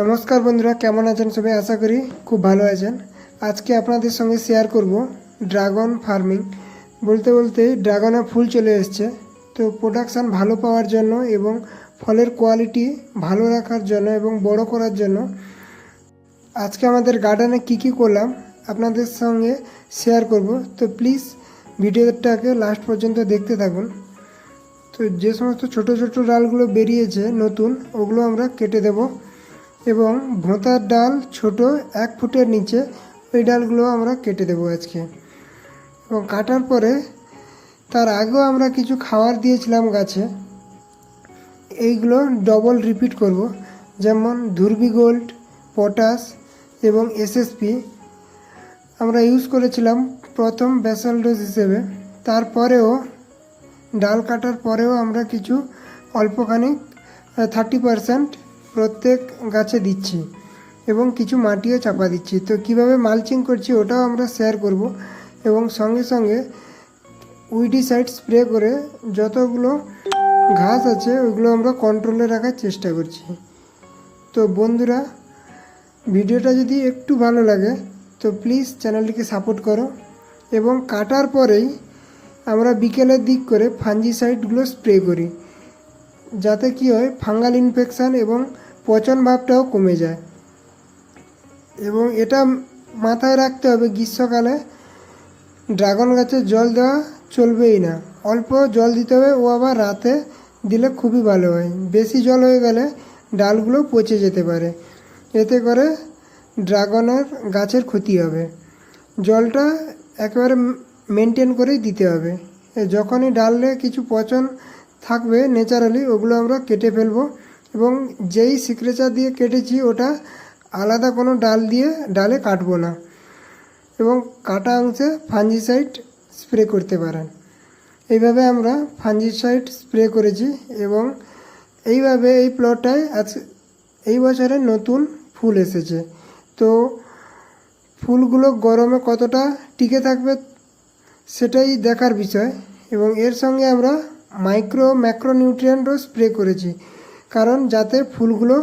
নমস্কার বন্ধুরা, কেমন আছেন সবাই? আশা করি খুব ভালো আছেন। আজকে আপনাদের সঙ্গে শেয়ার করব ড্রাগন ফার্মিং বলতে বলতে ড্রাগনে ফুল চলে এসছে। তো প্রোডাকশান ভালো পাওয়ার জন্য এবং ফলের কোয়ালিটি ভালো রাখার জন্য এবং বড় করার জন্য আজকে আমাদের গার্ডেনে কি কি করলাম আপনাদের সঙ্গে শেয়ার করব। তো প্লিজ ভিডিওটাকে লাস্ট পর্যন্ত দেখতে থাকুন। তো যে সমস্ত ছোট ছোট ডালগুলো বেরিয়েছে নতুন, ওগুলো আমরা কেটে দেব। এবং ভোঁতার ডাল ছোট এক ফুটের নিচে, ওই ডালগুলো আমরা কেটে দেবো আজকে। এবং কাটার পরে তার আগেও আমরা কিছু খাবার দিয়েছিলাম গাছে। এইগুলো ডবল রিপিট করব। যেমন ধুরবি গোল্ড পটাশ এবং এসএসপি আমরা ইউজ করেছিলাম প্রথম বেসাল ডোজ হিসেবে। তারপরেও ডাল কাটার পরেও আমরা কিছু অল্পখানি থার্টি পারসেন্ট প্রত্যেক গাছে দিচ্ছি এবং কিছু মাটিও চাপা দিচ্ছি। তো কীভাবে মালচিং করছি ওটাও আমরা শেয়ার করব এবং সঙ্গে সঙ্গে উইডিসাইড স্প্রে করে যতগুলো ঘাস আছে ওইগুলো আমরা কন্ট্রোলে রাখার চেষ্টা করছি। তো বন্ধুরা, ভিডিওটা যদি একটু ভালো লাগে, তো প্লিজ চ্যানেলটিকে সাপোর্ট করো এবং কাটার পরেই আমরা বিকেলের দিক করে ফাঞ্জিসাইডগুলো স্প্রে করি। যাতে কি হয় ফাঙ্গাল ইনফেকশান এবং পচন ভাবটাও কমে যায়। এবং এটা মাথায় রাখতে হবে গ্রীষ্মকালে ড্রাগন গাছে জল দেওয়া চলবেই না। অল্প জল দিতে হবে, ও আবার রাতে দিলে খুবই ভালো হয়। বেশি জল হয়ে গেলে ডালগুলো পচে যেতে পারে। এতে করে ড্রাগনের গাছের ক্ষতি হবে। জলটা একেবারে মেনটেন করেই দিতে হবে। যখনই ডালে কিছু পচন থাকবে ন্যাচারালি ওগুলো আমরা কেটে ফেলব। এবং যেই সিগ্নেচার দিয়ে কেটেছি, ওটা আলাদা কোনো ডাল দিয়ে ডালে কাটবো না। এবং কাটা অংশে ফাঞ্জিসাইড স্প্রে করতে পারেন। এইভাবে আমরা ফাঞ্জিসাইড স্প্রে করেছি এবং এইভাবে এই প্লটটায় আজ এই বছরে নতুন ফুল এসেছে। তো ফুলগুলো গরমে কতটা টিকে থাকবে সেটাই দেখার বিষয় এবং এর সঙ্গে আমরা মাইক্রো ম্যাক্রো নিউট্রিয়েন্টও স্প্রে করেছি। কারণ যাতে ফুলগুলো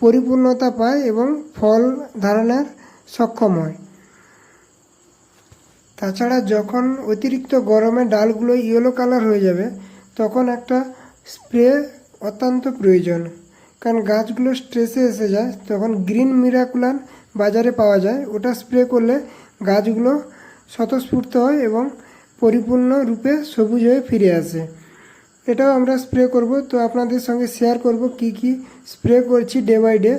পরিপূর্ণতা পায় এবং ফল ধারণের সক্ষম হয়। তাছাড়া যখন অতিরিক্ত গরমে ডালগুলো ইয়েলো কালার হয়ে যাবে, তখন একটা স্প্রে অত্যন্ত প্রয়োজন। কারণ গাছগুলো স্ট্রেসে এসে যায়, তখন গ্রিন মিরাকুলান বাজারে পাওয়া যায়। ওটা স্প্রে করলে গাছগুলো স্বতঃস্ফূর্ত হয় এবং পরিপূর্ণ রূপে সবুজ হয়ে ফিরে আসে। এটাও আমরা স্প্রে করব। তো আপনাদের সঙ্গে শেয়ার করব কি কি স্প্রে করছি ডে বাই ডে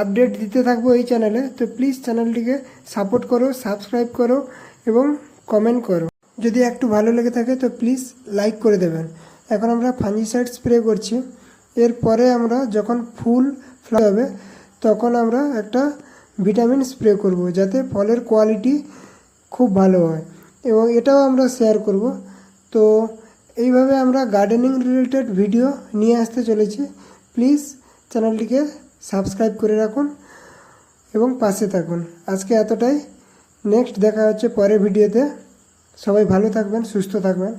আপডেট দিতে থাকব এই চ্যানেলে তো প্লিজ চ্যানেলটিকে সাপোর্ট করো সাবস্ক্রাইব করো এবং কমেন্ট করো। যদি একটু ভালো লেগে থাকে তো প্লিজ লাইক করে দেবেন। এখন আমরা ফাঞ্জিসাইড স্প্রে করছি। এরপরে আমরা যখন ফুল ফ্লাওয়ার হবে, তখন আমরা একটা ভিটামিন স্প্রে করব যাতে ফলের কোয়ালিটি খুব ভালো হয়। এবং এটাও আমরা শেয়ার করব। তো এইভাবে আমরা গার্ডেনিং রিলেটেড ভিডিও নিয়ে আসতে চলেছি। প্লিজ চ্যানেলটিকে সাবস্ক্রাইব করে রাখুন এবং পাশে থাকুন। আজকে এতটাই। নেক্সট দেখা হচ্ছে পরের ভিডিওতে সবাই ভালো থাকবেন, সুস্থ থাকবেন।